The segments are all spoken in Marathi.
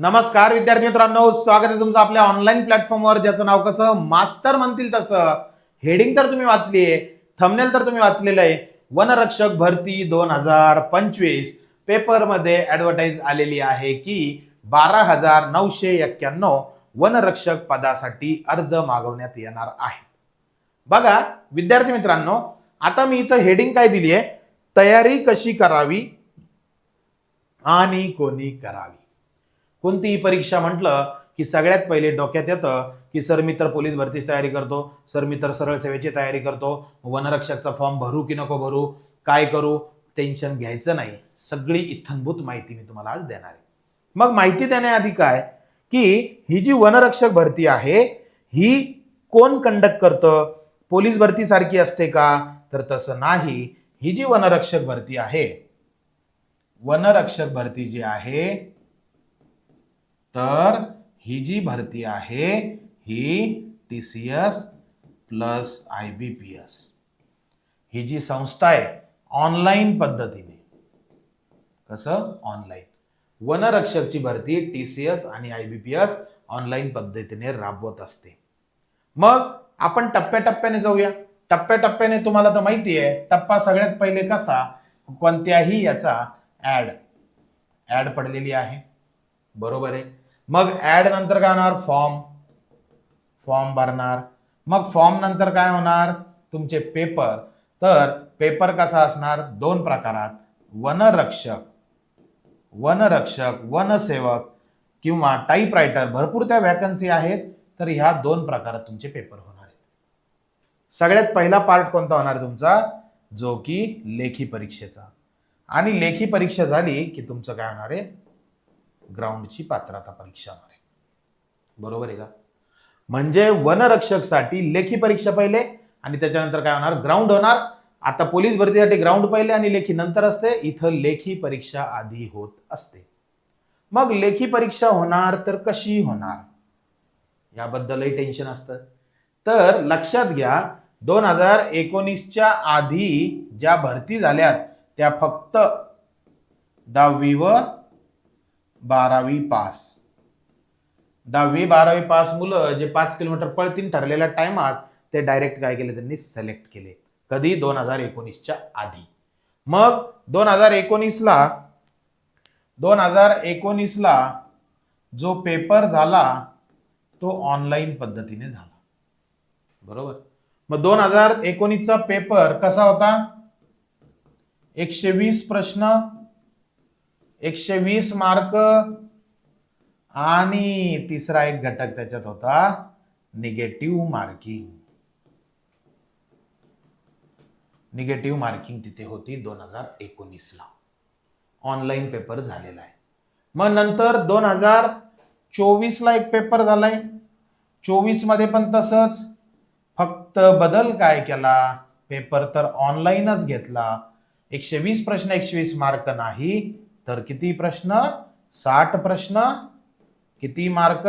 नमस्कार विद्यार्थी मित्रांनो. स्वागत आहे तुमचं आपल्या ऑनलाईन प्लॅटफॉर्मवर ज्याचं नाव कसं? मास्टर म्हणतील तसं. हेडिंग तर तुम्ही वाचली आहे थमनेल तर तुम्ही वाचलेलं आहे. वनरक्षक भरती दोन हजार पंचवीस. पेपरमध्ये ॲडव्हर्टाईज आलेली आहे की बारा हजार नऊशे एक्क्याण्णव वनरक्षक पदासाठी अर्ज मागवण्यात येणार आहे. बघा विद्यार्थी मित्रांनो आता मी इथं हेडिंग काय दिली आहे तयारी कशी करावी? आणि कोणी करावी? कोणतीही परीक्षा म्हटलं की सगळ्यात पहिले डोक्यात येतं की सर मी तर पोलीस भरतीची तयारी करतो. सर मी तर सरळ सेवेची तयारी करतो. वनरक्षकचा फॉर्म भरू की नको भरू? काय करू? टेन्शन घ्यायचं नाही. सगळी इथंभूत माहिती मी तुम्हाला आज देणार आहे. मग माहिती देण्याआधी काय? की ही जी वनरक्षक भरती आहे ही कोण कंडक्ट करतं? पोलीस भरतीसारखी असते का? तर तसं नाही. ही जी वनरक्षक भरती आहे वनरक्षक भरती जी आहे तर ही जी भरती आहे ही T C S plus I B P S ही जी संस्था आहे ऑनलाईन पद्धतीने. कसं? ऑनलाईन वनरक्षकची भरती टी सी एस आणि I B P S online पद्धतीने राबवत असते. मग आपण टप्प्याटप्प्याने जाऊया. टप्प्याटप्प्याने तुम्हाला तर माहिती आहे टप्पा सगळ्यात पहिले कसा? कोणत्याही याचा ॲड ॲड पडलेली आहे. बरोबर आहे? मग ऍड नंतर काय होणार? फॉर्म फॉर्म भरणार. मग फॉर्म नंतर काय होणार? तुमचे पेपर तर पेपर कसा असणार? दोन प्रकारात. वनरक्षक. वनरक्षक वनसेवक किंवा टाईप रायटर भरपूर त्या वॅकन्सी आहेत. तर ह्या दोन प्रकारात तुमचे पेपर होणार आहेत. सगळ्यात पहिला पार्ट कोणता होणार तुमचा? जो की लेखी परीक्षेचा. आणि लेखी परीक्षा झाली की तुमचं काय होणार आहे? ग्राउंडची पात्रता परीक्षा होणार आहे बरोबर आहे का? म्हणजे वनरक्षकसाठी लेखी परीक्षा पहिले आणि त्याच्यानंतर काय होणार? ग्राउंड होणार. आता पोलीस भरतीसाठी ग्राउंड पहिले आणि लेखी नंतर असते. इथं लेखी परीक्षा आधी होत असते. मग लेखी परीक्षा होणार तर कशी होणार? याबद्दलही टेन्शन असतं. तर लक्षात घ्या दोन हजार एकोणीसच्या आधी ज्या भरती झाल्यात त्या फक्त दहावी व बारावी पास. दहावी बारावी पास मुलं जे पाच किलोमीटर पळतील ठरलेल्या टायमात ते डायरेक्ट काय केले त्यांनी? सिलेक्ट केले. कधी? दोन हजार एकोणीसच्या आधी. मग दोन हजार एकोणीसला दोन हजार एकोणीसला जो पेपर झाला तो ऑनलाईन पद्धतीने झाला. बरोबर? मग दोन हजार एकोणीसचा पेपर कसा होता? एकशे वीस प्रश्न एकशे वीस मार्क. आणि तिसरा एक घटक त्याच्यात होता निगेटिव्ह मार्किंग निगेटिव्ह मार्किंग तिथे होती दोन हजार एकोणीसला. ऑनलाईन पेपर झालेला आहे. मग नंतर दोन हजार चोवीसला एक पेपर झालाय. चोवीसमध्ये पण तसंच. फक्त बदल काय केला? पेपर तर ऑनलाईनच घेतला. एकशे वीस प्रश्न एकशे वीस मार्क नाही. तर किती प्रश्न? साठ प्रश्न. किती मार्क?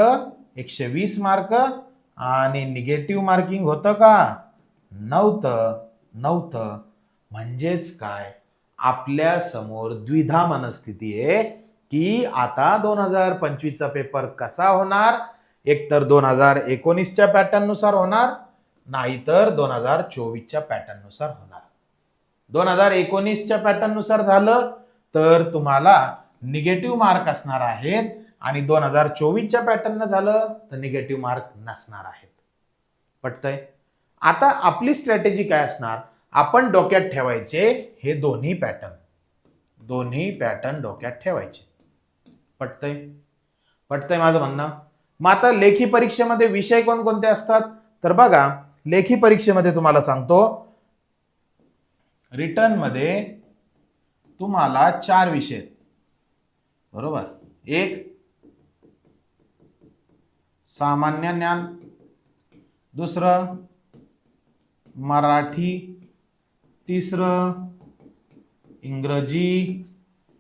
एकशे वीस मार्क. आणि निगेटिव्ह मार्किंग होतं का? नव्हतं. नव्हतं. म्हणजेच काय? आपल्यासमोर द्विधा मनस्थिती आहे की आता दोन हजार पंचवीसचा पेपर कसा होणार? एकतर दोन हजार एकोणीसच्या पॅटर्ननुसार होणार नाहीतर दोन हजार चोवीसच्या पॅटर्ननुसार होणार. दोन हजार एकोणीसच्या पॅटर्ननुसार झालं तर तुम्हाला निगेटिव्ह मार्क असणार आहेत. आणि दोन हजार चोवीसच्या पॅटर्न झालं तर निगेटिव्ह मार्क नसणार आहेत. पटतंय? आता आपली स्ट्रॅटेजी काय असणार? आपण डोक्यात ठेवायचे हे दोन्ही पॅटर्न दोन्ही पॅटर्न डोक्यात ठेवायचे. पटतंय? पटतंय माझं म्हणणं? मग आता लेखी परीक्षेमध्ये विषय कोणकोणते असतात? तर बघा लेखी परीक्षेमध्ये तुम्हाला सांगतो. रिटर्नमध्ये तुम्हाला चार विषय आहेत. बरोबर? एक सामान्य ज्ञान. दुसरं मराठी. तिसरं इंग्रजी.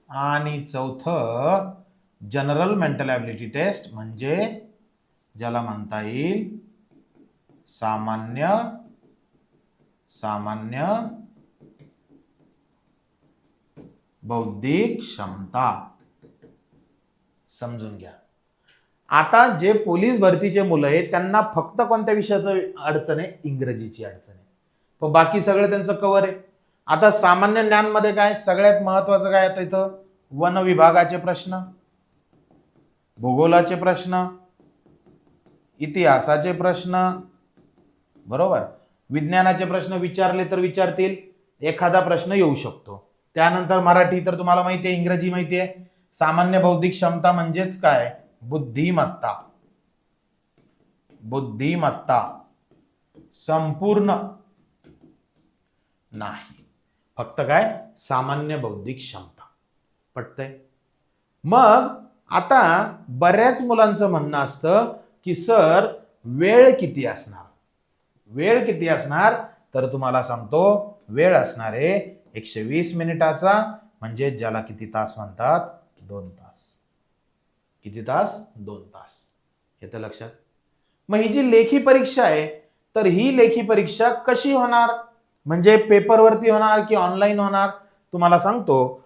आणि चौथं जनरल मेंटल ॲबिलिटी टेस्ट म्हणजे ज्याला म्हणता येईल सामान्य सामान्य बौद्धिक क्षमता. समजून घ्या. आता जे पोलीस भरतीचे मुलं आहेत त्यांना फक्त कोणत्या विषयाचं अडचण आहे? इंग्रजीची अडचण आहे. पण बाकी सगळं त्यांचं कवर आहे. आता सामान्य ज्ञानमध्ये काय? सगळ्यात महत्वाचं काय आता इथं? वन विभागाचे प्रश्न भूगोलाचे प्रश्न इतिहासाचे प्रश्न बरोबर? विज्ञानाचे प्रश्न विचारले तर विचारतील एखादा प्रश्न येऊ शकतो. त्यानंतर मराठी तर तुम्हाला माहिती आहे इंग्रजी माहिती आहे. सामान्य बौद्धिक क्षमता म्हणजेच काय? बुद्धिमत्ता. बुद्धिमत्ता. संपूर्ण. नाही. फक्त काय? सामान्य बौद्धिक क्षमता. पटतंय? मग आता बऱ्याच मुलांचं म्हणणं असतं की सर वेळ किती असणार? वेळ किती असणार? तर तुम्हाला सांगतो वेळ असणार आहे एकशे वीस मिनिटाचा म्हणजे ज्याला किती तास म्हणतात? दोन तास. किती तास? दोन तास. हे तर लक्षात. मग ही जी लेखी परीक्षा आहे तर ही लेखी परीक्षा कशी होणार? म्हणजे पेपरवरती होणार की ऑनलाईन होणार? तुम्हाला सांगतो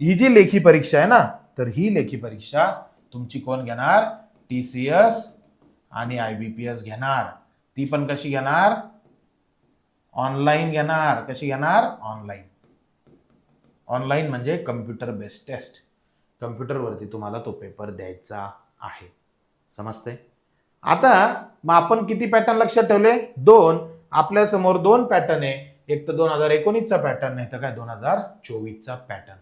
ही जी लेखी परीक्षा आहे ना तर ही लेखी परीक्षा तुमची कोण घेणार? टी सी एस आणि आय बी पी एस घेणार. ती पण कशी घेणार? ऑनलाईन घेणार. कशी घेणार? ऑनलाईन. ऑनलाईन म्हणजे कम्प्युटर बेस्ड टेस्ट कम्प्युटरवरती तुम्हाला तो पेपर द्यायचा आहे. समजते आता मग आपण किती पॅटर्न लक्षात ठेवले? दोन. आपल्यासमोर दोन पॅटर्न आहे. एक तर दोन हजार एकोणीसचा पॅटर्न नाही तर काय? दोन हजार चोवीसचा पॅटर्न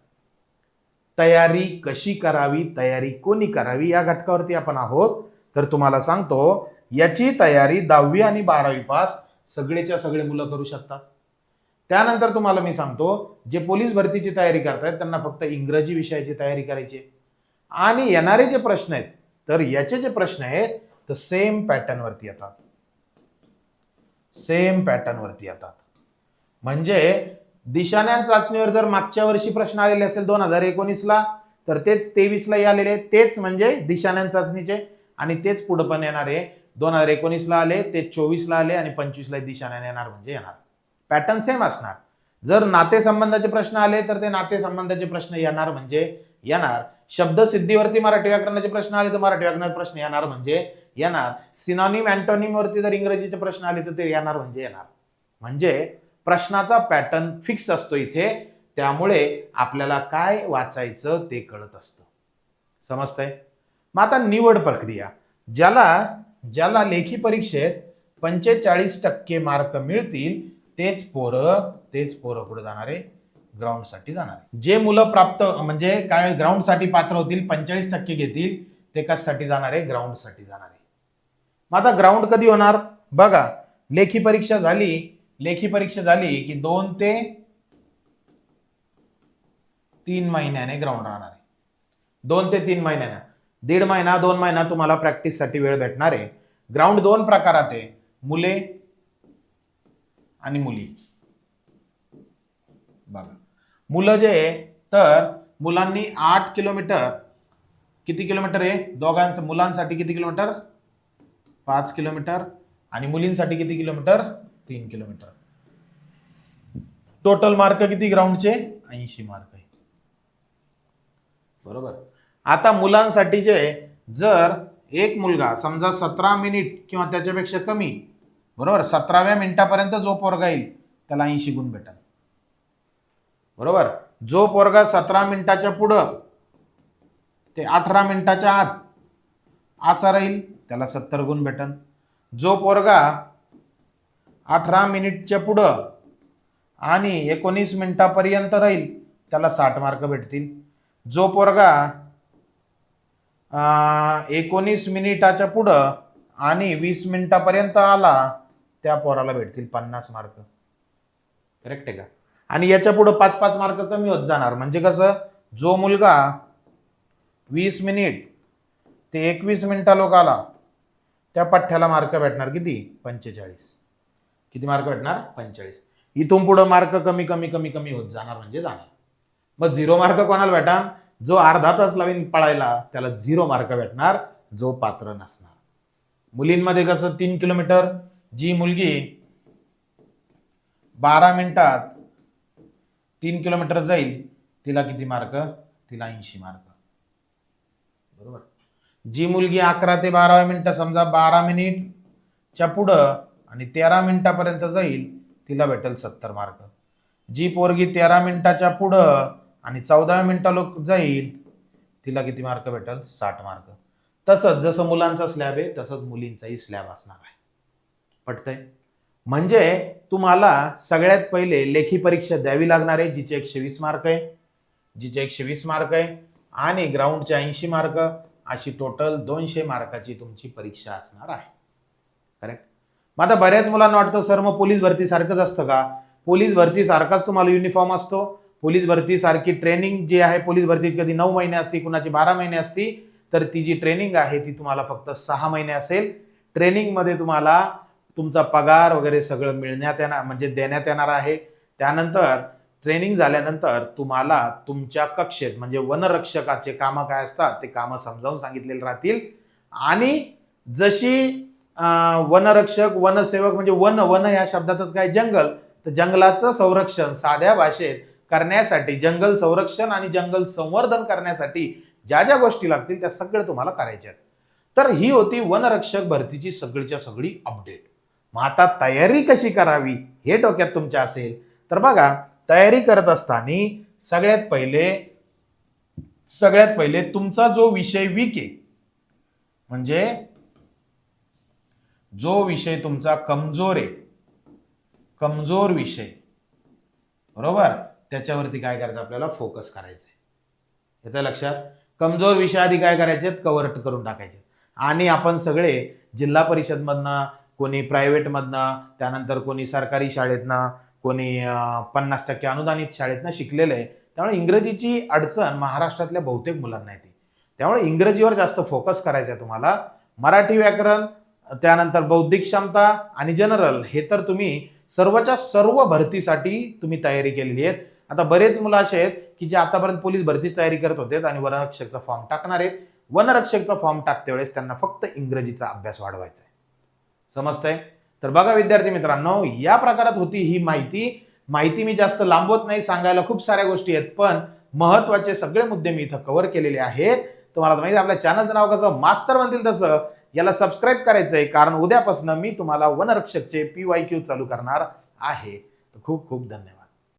तयारी कशी करावी? तयारी कोणी करावी? या घटकावरती आपण आहोत. तर तुम्हाला सांगतो याची तयारी दहावी आणि बारावी पास सगळेच्या सगळे मुलं करू शकतात. त्यानंतर तुम्हाला मी सांगतो जे पोलीस भरतीची तयारी करतायत त्यांना फक्त इंग्रजी विषयाची तयारी करायची आणि येणारे जे प्रश्न आहेत तर याचे जे प्रश्न आहेत तर सेम पॅटर्न वरती येतात. सेम पॅटर्न वरती येतात. म्हणजे दिशाज्ञान चाचणीवर जर मागच्या वर्षी प्रश्न आलेले असेल दोन हजार एकोणीसला तर तेच तेवीसलाही आलेले तेच म्हणजे दिशाज्ञान चाचणीचे. आणि तेच पुढं पण येणार. आहे दोन हजार एकोणीसला आले ते चोवीसला आले आणि पंचवीसला दिशाज्ञान येणार म्हणजे येणार. पॅटर्न सेम असणार. जर नातेसंबंधाचे प्रश्न आले तर ते नातेसंबंधाचे प्रश्न येणार म्हणजे येणार. शब्दसिद्धीवरती मराठी व्याकरणाचे प्रश्न आले तर मराठी व्याकरणाचे प्रश्न येणार म्हणजे येणार. सिनॉनिम अँटॉनिमवरती जर इंग्रजीचे प्रश्न आले तर ते येणार म्हणजे येणार. म्हणजे प्रश्नाचा पॅटर्न फिक्स असतो इथे. त्यामुळे आपल्याला काय वाचायचं ते कळत असतं. समजतंय? मग आता निवड प्रक्रिया. ज्याला ज्याला लेखी परीक्षेत पंचेचाळीस टक्के मार्क मिळतील तेच पोरं तेच पोरं पुढे जाणारे ग्राउंडसाठी जाणार. जे मुलं प्राप्त म्हणजे काय ग्राउंडसाठी पात्र होतील पंचेचाळीस टक्के घेतील ते कशासाठी जाणार? आहे ग्राउंडसाठी जाणार. आहे मग आता ग्राउंड कधी होणार? बघा लेखी परीक्षा झाली लेखी परीक्षा झाली की दोन ते तीन महिन्याने ग्राउंड राहणार आहे. दोन ते तीन महिन्याने. दीड महिना दोन महिना तुम्हाला प्रॅक्टिससाठी वेळ भेटणार आहे. ग्राउंड दोन प्रकारात आहे. मुले आणि मुली. बघा. मुलं जे आहे तर मुलांनी आठ किलोमीटर किती किलोमीटर आहे? दोघांचं मुलांसाठी किती किलोमीटर? पाच किलोमीटर आणि मुलींसाठी किती किलोमीटर? तीन किलोमीटर. टोटल मार्क किती ग्राउंडचे ऐंशी मार्क आहे. बरोबर? आता मुलांसाठी जे जर एक मुलगा समजा सतरा मिनिट किंवा त्याच्यापेक्षा कमी बरोबर? सतराव्या मिनिटापर्यंत जो पोरगा येईल त्याला ऐंशी गुण भेटल. बरोबर? जो पोरगा सतरा मिनिटाच्या पुढं ते अठरा मिनिटाच्या आत असा राहील त्याला सत्तर गुण भेटन जो पोरगा अठरा मिनिटच्या पुढं आणि एकोणीस मिनिटापर्यंत राहील त्याला साठ मार्क भेटतील. जो पोरगा एकोणीस मिनिटाच्या पुढं आणि वीस मिनिटापर्यंत आला त्या पोराला भेटतील पन्नास मार्क. करेक्ट आहे का? आणि याच्या पुढं पाच पाच मार्क कमी होत जाणार. म्हणजे कसं? जो मुलगा वीस मिनिट ते एकवीस मिनिटा लोक आला त्या पठ्ठ्याला मार्क भेटणार किती? पंचेचाळीस. किती मार्क भेटणार? पंचेचाळीस. इथून पुढं मार्क कमी कमी कमी कमी होत जाणार म्हणजे जाणार. मग झिरो मार्क कोणाला भेटा जो अर्धा तास लावीन पळायला त्याला झिरो मार्क भेटणार जो पात्र नसणार. मुलींमध्ये कसं? तीन किलोमीटर जी मुलगी बारा मिनिटात तीन किलोमीटर जाईल तिला किती मार्क? तिला ऐंशी मार्क. बरोबर? जी मुलगी अकरा ते बारा मिनिटं समजा बारा मिनिटच्या पुढं आणि तेरा मिनिटापर्यंत जाईल तिला भेटेल सत्तर मार्क. जी पोरगी तेरा मिनिटाच्या पुढं आणि चौदाव्या मिनिटा लोक जाईल तिला किती मार्क भेटेल? साठ मार्क. तसंच जसं मुलांचा स्लॅब आहे तसंच मुलींचाही स्लॅब असणार आहे. पटतंय? म्हणजे तुम्हाला सगळ्यात पहिले लेखी परीक्षा द्यावी लागणार आहे जिचे एकशे वीस मार्क आहे. जिचे एकशे वीस मार्क आहे आणि ग्राउंडचे ऐंशी मार्क. अशी टोटल दोनशे मार्काची तुमची परीक्षा असणार आहे. करेक्ट मग आता बऱ्याच मुलांना वाटतं सर मग पोलीस भरतीसारखंच असतं का? पोलीस भरतीसारखाच तुम्हाला युनिफॉर्म असतो. पोलीस भरतीसारखी ट्रेनिंग जी आहे पोलीस भरती कधी नऊ महिने असती कुणाची बारा महिने असती तर ती जी ट्रेनिंग आहे ती तुम्हाला फक्त सहा महिने असेल. ट्रेनिंगमध्ये तुम्हाला तुमचा पगार वगैरे सगळं मिळण्यात येणार म्हणजे देण्यात येणार आहे. त्यानंतर ट्रेनिंग झाल्यानंतर तुम्हाला तुमच्या कक्षेत म्हणजे वनरक्षकाचे कामं काय असतात ते कामं समजावून सांगितलेले राहतील. आणि जशी वनरक्षक वनसेवक म्हणजे वन वन या शब्दातच काय? जंगल. तर जंगलाचं संरक्षण साध्या भाषेत करण्यासाठी जंगल संरक्षण आणि जंगल संवर्धन करण्यासाठी ज्या ज्या गोष्टी लागतील त्या सगळ्या तुम्हाला करायच्या आहेत. तर ही होती वनरक्षक भरतीची सगळीच्या सगळी अपडेट मग आता तयारी कशी करावी हे डोक्यात तुमच्या असेल. तर बघा तयारी करत असताना सगळ्यात पहिले सगळ्यात पहिले तुमचा जो विषय वीक आहे म्हणजे जो विषय तुमचा कमजोर आहे कमजोर विषय बरोबर? त्याच्यावरती काय करायचं? आपल्याला फोकस करायचं आहे येतं लक्षात? कमजोर विषय आधी काय करायचे कव्हर करून टाकायचे आणि आपण सगळे जिल्हा परिषदमधनं कोणी प्रायव्हेटमधनं त्यानंतर कोणी सरकारी शाळेतनं कोणी पन्नास टक्के अनुदानित शाळेतनं शिकलेलं आहे. त्यामुळे इंग्रजीची अडचण महाराष्ट्रातल्या बहुतेक मुलांना येते. त्यामुळे इंग्रजीवर जास्त फोकस करायचा आहे तुम्हाला. मराठी व्याकरण त्यानंतर बौद्धिक क्षमता आणि जनरल हे तर तुम्ही सर्वच्या सर्व भरतीसाठी तुम्ही तयारी केलेली आहेत. आता बरेच मुलं असे आहेत की जे आतापर्यंत पोलीस भरतीची तयारी करत होते आणि वनरक्षकचा फॉर्म टाकणार आहेत. वनरक्षकचा फॉर्म टाकते वेळेस त्यांना फक्त इंग्रजीचा अभ्यास वाढवायचा आहे. समजतंय? तर बघा विद्यार्थी मित्रांनो या प्रकारात होती ही माहिती. माहिती मी जास्त लांबवत नाही सांगायला खूप साऱ्या गोष्टी आहेत पण महत्त्वाचे सगळे मुद्दे मी इथं कव्हर केलेले आहेत. तुम्हाला तर माहिती आहे, आपल्या चॅनलचं नाव कसं? मास्तर म्हणतील तसं. याला सबस्क्राईब करायचं आहे कारण उद्यापासून मी तुम्हाला वनरक्षकचे पी वाय क्यू चालू करणार आहे. खूप खूप धन्यवाद.